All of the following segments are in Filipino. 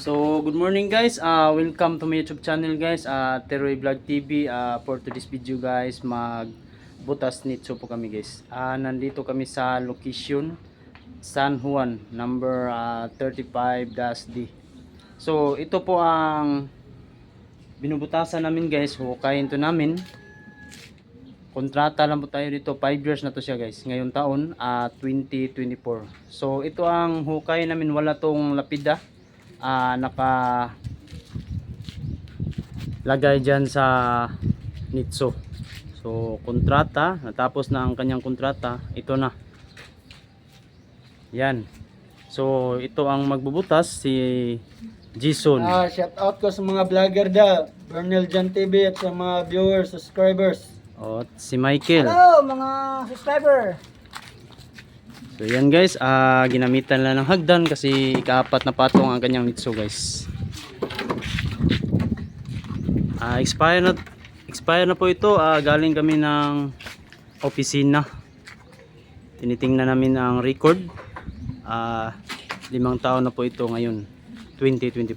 So, good morning guys. Uh, welcome to my YouTube channel guys. Uh, Teroy Vlog TV. Uh, for today's video guys, magbutas nitso po kami guys. Uh, nandito kami sa location San Juan, number uh, 35-D. So, ito po ang binubutasan namin guys. Hukayin to namin. Kontrata lang po tayo dito. 5 years na to siya guys. Ngayong taon, uh, 2024. So, ito ang hukay namin. Wala tong lapida ah naka lagay dyan sa nitso. So kontrata. Natapos na ang kanyang kontrata. Ito na. Yan. So ito ang magbubutas si Jason. Ah, shout out ko sa mga vlogger da, Bernal Jan TV at sa mga viewers, subscribers. o si Michael. Hello mga subscriber. So yan guys. Ah ginamitan lang ng hagdan kasi ikaapat na patong ang kanyang nitso guys. Ah expire na expire na po ito. Ah, galing kami ng opisina. Tinitingnan namin ang record. Ah limang taon na po ito ngayon 2024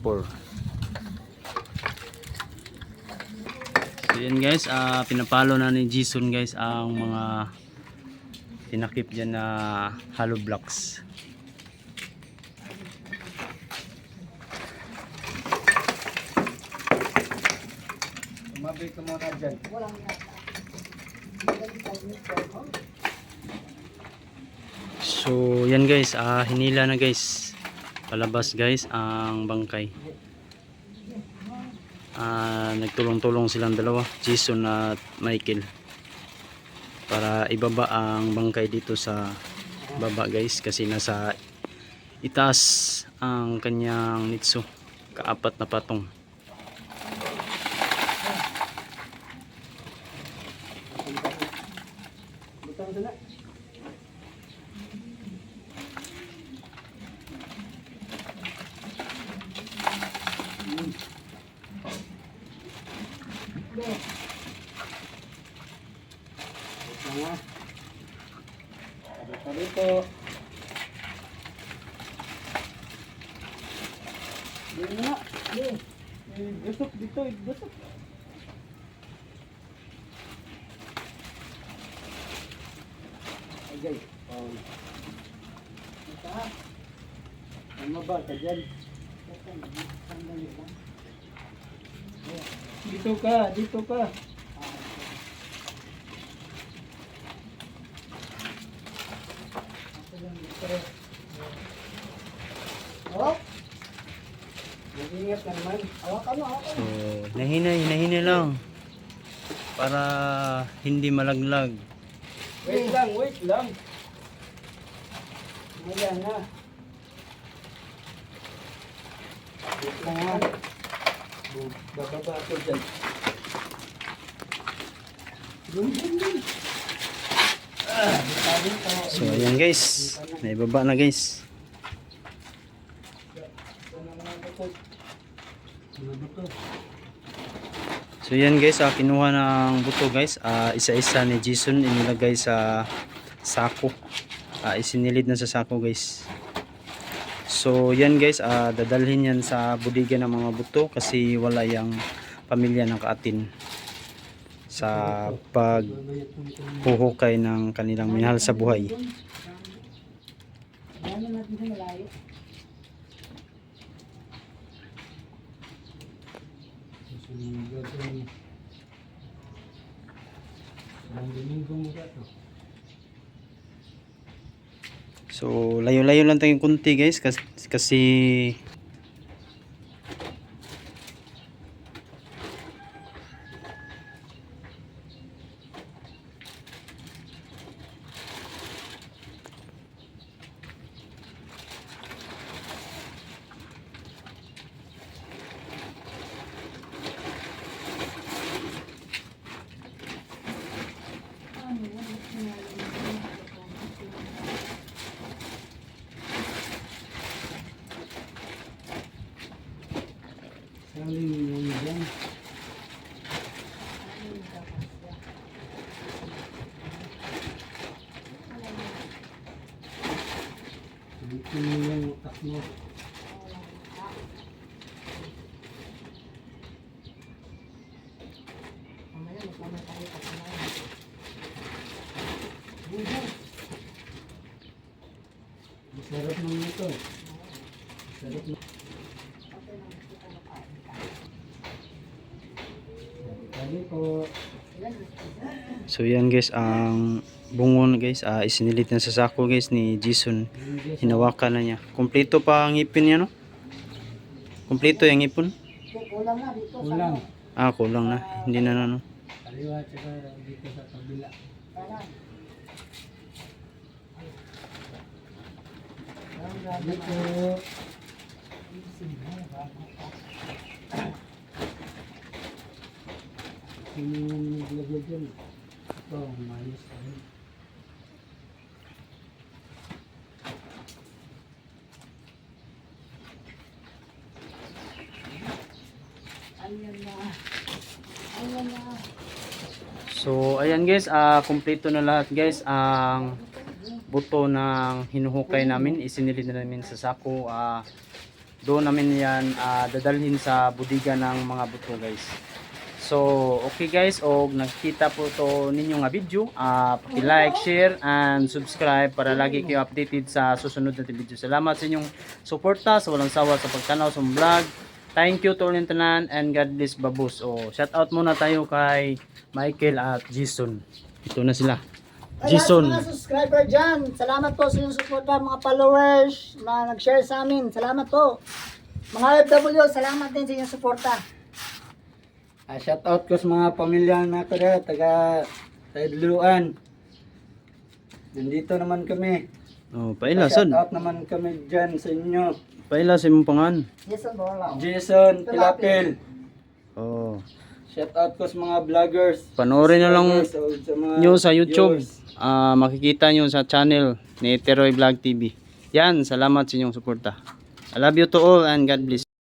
so yan guys. Ah pinapalo na ni Jason guys ang mga tinakip dyan na hollow blocks Mabay ka muna dyan. So, yan guys, ah hinila na guys. Palabas guys ang bangkay. Ah, nagtulong-tulong silang dalawa, Jason at Michael. Para ibaba ang bangkay dito sa baba guys kasi nasa itaas ang kanyang nitso. Kaapat na patong. Butang doon Dito na. Dito. Gusok dito, gusok. Agay. Oh. Ito. Ano ba ka dyan? Dito ka, dito ka. Oh. Mag-ingat ka naman. Hawakan mo, hawakan So, nahinay, nahinay lang. Para hindi malaglag. Wait lang, wait lang. Ayan na. Wait lang ha. Bababa ako dyan. Dun, dun, dun. Ah. So ayan guys, naibaba na guys. Ito na mga buto. Mga buto. So yan guys, ah, kinuha ng buto guys. Ah, isa-isa ni Jason inilagay sa sako. Ah, isinilid na sa sako guys. So yan guys, ah, dadalhin yan sa budiga ng mga buto kasi wala yung pamilya ng kaatin sa paghuhukay ng kanilang minahal sa buhay. Ano natin sa malayo? So layo-layo lang tayong kunti guys kasi, kasi Saling yung dyan. Dito mo yung utak mo. Mamaya, magpamatay ka pa na. Masarap naman ito. Masarap naman. Po. So yan guys, ang bungon guys, ah, isinilit na sa sako guys ni Jason. Hinawakan na niya. Kompleto pa ang ipin niya no? Kompleto yung ipon? Kulang. Ah, kulang na. Hindi na na no. Kaliwa tsaka dito sa kabila. Dito. Yung naglagay dyan. Ito, mayos na rin. So, ayan guys, ah kumpleto na lahat guys ang buto ng hinuhukay namin, isinilit na namin sa sako. ah doon namin yan ah, dadalhin sa budiga ng mga buto guys. So, okay guys, o nakita po to ninyo nga video, ah paki-like, share, and subscribe para lagi kayo updated sa susunod na video. Salamat sa inyong suporta, sa walang sawa sa pagtanaw sa vlog. Thank you to all tanan and God bless babus. O, shout out muna tayo kay Michael at Jason. Ito na sila. Jason. Ay, lahat mga subscriber dyan, salamat po sa inyong suporta, mga followers, mga nag-share sa amin, salamat po. Mga FW, salamat din sa inyong suporta. Ah, shout out ko sa mga pamilya na ko na, taga Taidluan. Nandito naman kami. Oh, paila sad. Shout out naman kami dyan sa inyo. Paila sa imong pangan. Jason Borla. Jason Pilapil. Oh. Shout out ko sa mga vloggers. Panoorin na lang nyo sa YouTube. Ah, makikita nyo sa channel ni Teroy Vlog TV. Yan, salamat sa inyong suporta. I love you to all and God bless.